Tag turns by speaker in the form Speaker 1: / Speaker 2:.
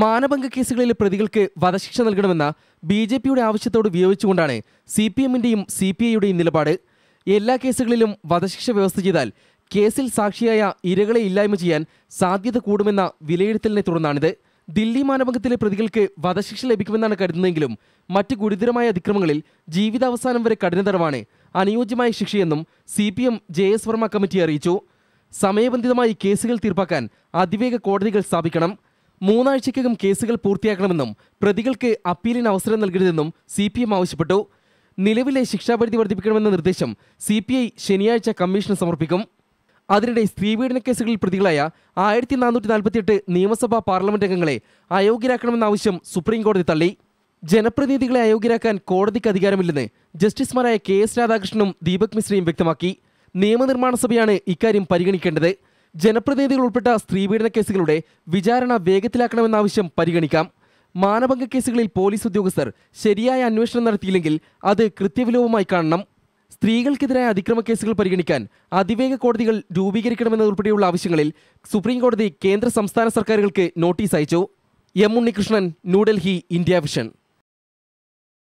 Speaker 1: മാനഭംഗ കേസുകളിലെ പ്രതികൾക്ക് വധശിക്ഷ നൽകണമെന്ന ബി ജെ പിയുടെ ആവശ്യത്തോട് വിയോജിച്ചുകൊണ്ടാണ് സി പി എമ്മിന്റെയും സി പി ഐയുടെയും നിലപാട്. എല്ലാ കേസുകളിലും വധശിക്ഷ വ്യവസ്ഥ ചെയ്താൽ കേസിൽ സാക്ഷിയായ ഇരകളെ ഇല്ലായ്മ ചെയ്യാൻ സാധ്യത കൂടുമെന്ന വിലയിരുത്തലിനെ തുടർന്നാണിത്. ദില്ലി മാനഭംഗത്തിലെ പ്രതികൾക്ക് വധശിക്ഷ ലഭിക്കുമെന്നാണ് കരുതുന്നതെങ്കിലും മറ്റ് ഗുരുതരമായ അതിക്രമങ്ങളിൽ ജീവിതാവസാനം വരെ കഠിന തടവാണ് അനുയോജ്യമായ ശിക്ഷയെന്നും C P M J S Verma committee അറിയിച്ചു. സമയബന്ധിതമായി കേസുകൾ തീർപ്പാക്കാൻ അതിവേഗ കോടതികൾ സ്ഥാപിക്കണം. മൂന്നാഴ്ചയ്ക്കകം കേസുകൾ പൂർത്തിയാക്കണമെന്നും പ്രതികൾക്ക് അപ്പീലിന് അവസരം നൽകരുതെന്നും സി പി എം ആവശ്യപ്പെട്ടു. നിലവിലെ ശിക്ഷാപരിധി വർദ്ധിപ്പിക്കണമെന്ന നിർദ്ദേശം സി പി ഐ ശനിയാഴ്ച കമ്മീഷന് സമർപ്പിക്കും. അതിനിടെ സ്ത്രീപീഡന കേസുകളിൽ പ്രതികളായ ആയിരത്തി നാനൂറ്റി നാൽപ്പത്തിയെട്ട് നിയമസഭാ പാർലമെന്റ് അംഗങ്ങളെ അയോഗ്യരാക്കണമെന്ന ആവശ്യം സുപ്രീം കോടതി തള്ളി. ജനപ്രതിനിധികളെ അയോഗ്യരാക്കാൻ കോടതിക്ക് അധികാരമില്ലെന്ന് ജസ്റ്റിസുമാരായ കെ എസ് രാധാകൃഷ്ണനും ദീപക് മിശ്രയും വ്യക്തമാക്കി. നിയമനിർമ്മാണ സഭയാണ് ഇക്കാര്യം പരിഗണിക്കേണ്ടത്. ജനപ്രതിനിധികൾ ഉൾപ്പെട്ട സ്ത്രീപീഡന കേസുകളുടെ വിചാരണ വേഗത്തിലാക്കണമെന്ന പരിഗണിക്കാം. മാനഭംഗ കേസുകളിൽ പോലീസ് ഉദ്യോഗസ്ഥർ ശരിയായ അന്വേഷണം നടത്തിയില്ലെങ്കിൽ അത് കൃത്യവിലോപമായി കാണണം. സ്ത്രീകൾക്കെതിരായ അതിക്രമ കേസുകൾ പരിഗണിക്കാൻ അതിവേഗ കോടതികൾ രൂപീകരിക്കണമെന്നതുൾപ്പെടെയുള്ള ആവശ്യങ്ങളിൽ സുപ്രീം കോടതി കേന്ദ്ര സംസ്ഥാന സർക്കാരുകൾക്ക് നോട്ടീസ് അയച്ചു. M Unnikrishnan New Delhi India Vision.